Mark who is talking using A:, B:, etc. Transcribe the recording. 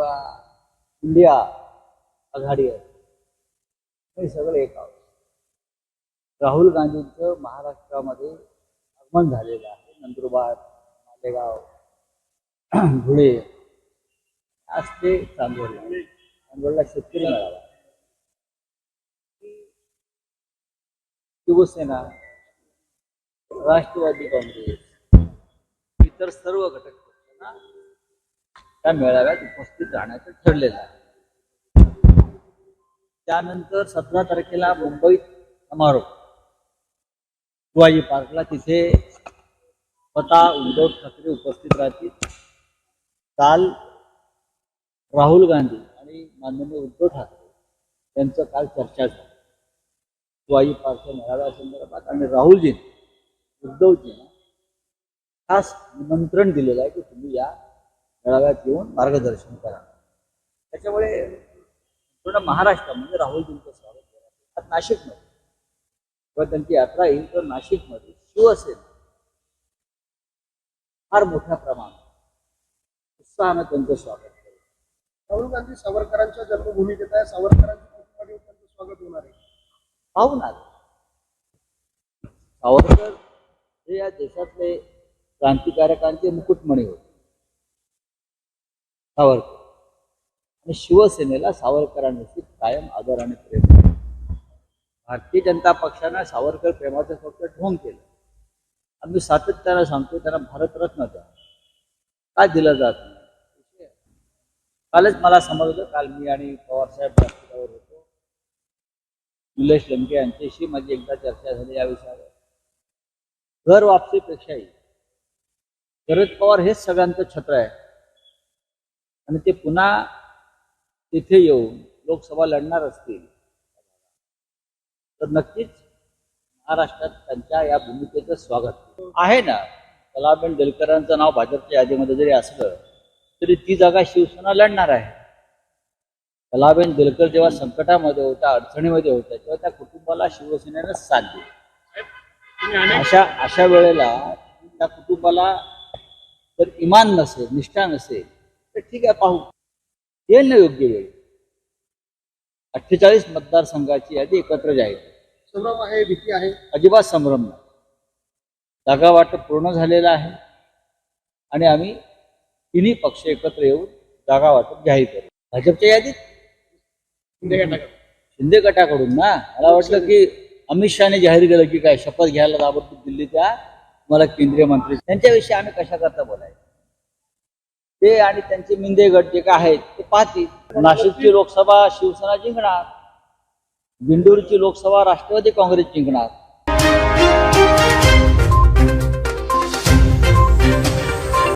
A: किंवा इंडिया आघाडी आहे. हे सगळं एक आहोत राहुल गांधींचं महाराष्ट्रामध्ये आगमन झालेलं आहे. नंदुरबार मालेगाव धुळे आज ते चांदवडला चांदवडला शेतकरी मिळाला शिवसेना राष्ट्रवादी काँग्रेस इतर सर्व घटक पक्षांना त्या मेळाव्यात उपस्थित राहण्याचं ठरलेलं आहे. त्यानंतर सतरा तारखेला मुंबईत समारोप. शिवाजी पार्कला तिथे स्वतः उद्धव ठाकरे उपस्थित राहतील. काल राहुल गांधी आणि माननीय उद्धव ठाकरे यांचं काल चर्चा झाली. शिवाजी पार्कच्या मेळाव्यासंदर्भात आणि राहुलजी उद्धवजींना खास निमंत्रण दिलेलं आहे की तुम्ही या मेळाव्यात येऊन मार्गदर्शन करा. त्याच्यामुळे पूर्ण महाराष्ट्रामध्ये राहुलजींचं स्वागत आज नाशिकमध्ये. जेव्हा त्यांची यात्रा येईल तर नाशिकमध्ये शिवसेना फार मोठ्या प्रमाणात. उत्साहानं त्यांचं स्वागत करेल
B: राहुल गांधी सावरकरांच्या जन्मभूमीत येत आहे सावरकरांच्या त्यांचं स्वागत होणार आहे.
A: पाहून आले. सावरकर हे या देशातले क्रांतिकारकांचे मुकुटमणी होते. सावरकर. आणि शिवसेनेला सावरकरांविषयी कायम आदर आणि प्रेम आहे. भारतीय जनता पक्षानं सावरकर प्रेमाचं फक्त ढोंग केलं. आम्ही सातत्यानं सांगतो त्यांना भारतरत्न द्या. का दिलं जात नाही? कालच मला समजलं काल मी आणि पवारसाहेब व्यासपीठावर होतो. निलेश लंके यांच्याशी माझी एकदा चर्चा झाली या विषयावर. घर वापसीपेक्षाही शरद पवार हेच सगळ्यांचं छत्र आहे. आणि ते पुन्हा तिथे येऊन लोकसभा लढणार असतील. तर नक्कीच महाराष्ट्रात त्यांच्या या भूमिकेचं स्वागत. आहे ना? कलाबेन दलकरांचं नाव भाजपच्या यादीमध्ये जरी असलं तरी ती जागा शिवसेना लढणार आहे. कलाबेन दिलकर जेव्हा संकटामध्ये होता अडचणीमध्ये होत्या तेव्हा त्या कुटुंबाला शिवसेनेनं साथ दिली. अशा अशा वेळेला त्या कुटुंबाला जर इमान नसेल निष्ठा नसेल तर ठीक आहे पाहू. येईल ना योग्य वेळ? अठ्ठेचाळीस मतदारसंघाची यादी एकत्र जाईल
B: संभ्रम आहे भीती आहे.
A: अजिबात संभ्रम नाही. जागा वाटप पूर्ण झालेलं आहे आणि आम्ही तिन्ही पक्ष एकत्र येऊन जागा वाटप जाहीर करू. भाजपच्या यादीत?
B: शिंदे गटाकडे.
A: शिंदे गटाकडून ना? मला वाटलं की अमित शहाने जाहीर केलं की काय शपथ घ्यायला ताबडतोब दिल्लीच्या मला केंद्रीय मंत्री त्यांच्याविषयी आम्ही कशा करता बोलायचं? ते आणि त्यांचे मिंदे गट जे काय आहेत ते पाहतील. नाशिकची लोकसभा शिवसेना जिंकणार. बिंदूरची लोकसभा राष्ट्रवादी काँग्रेस जिंकणार.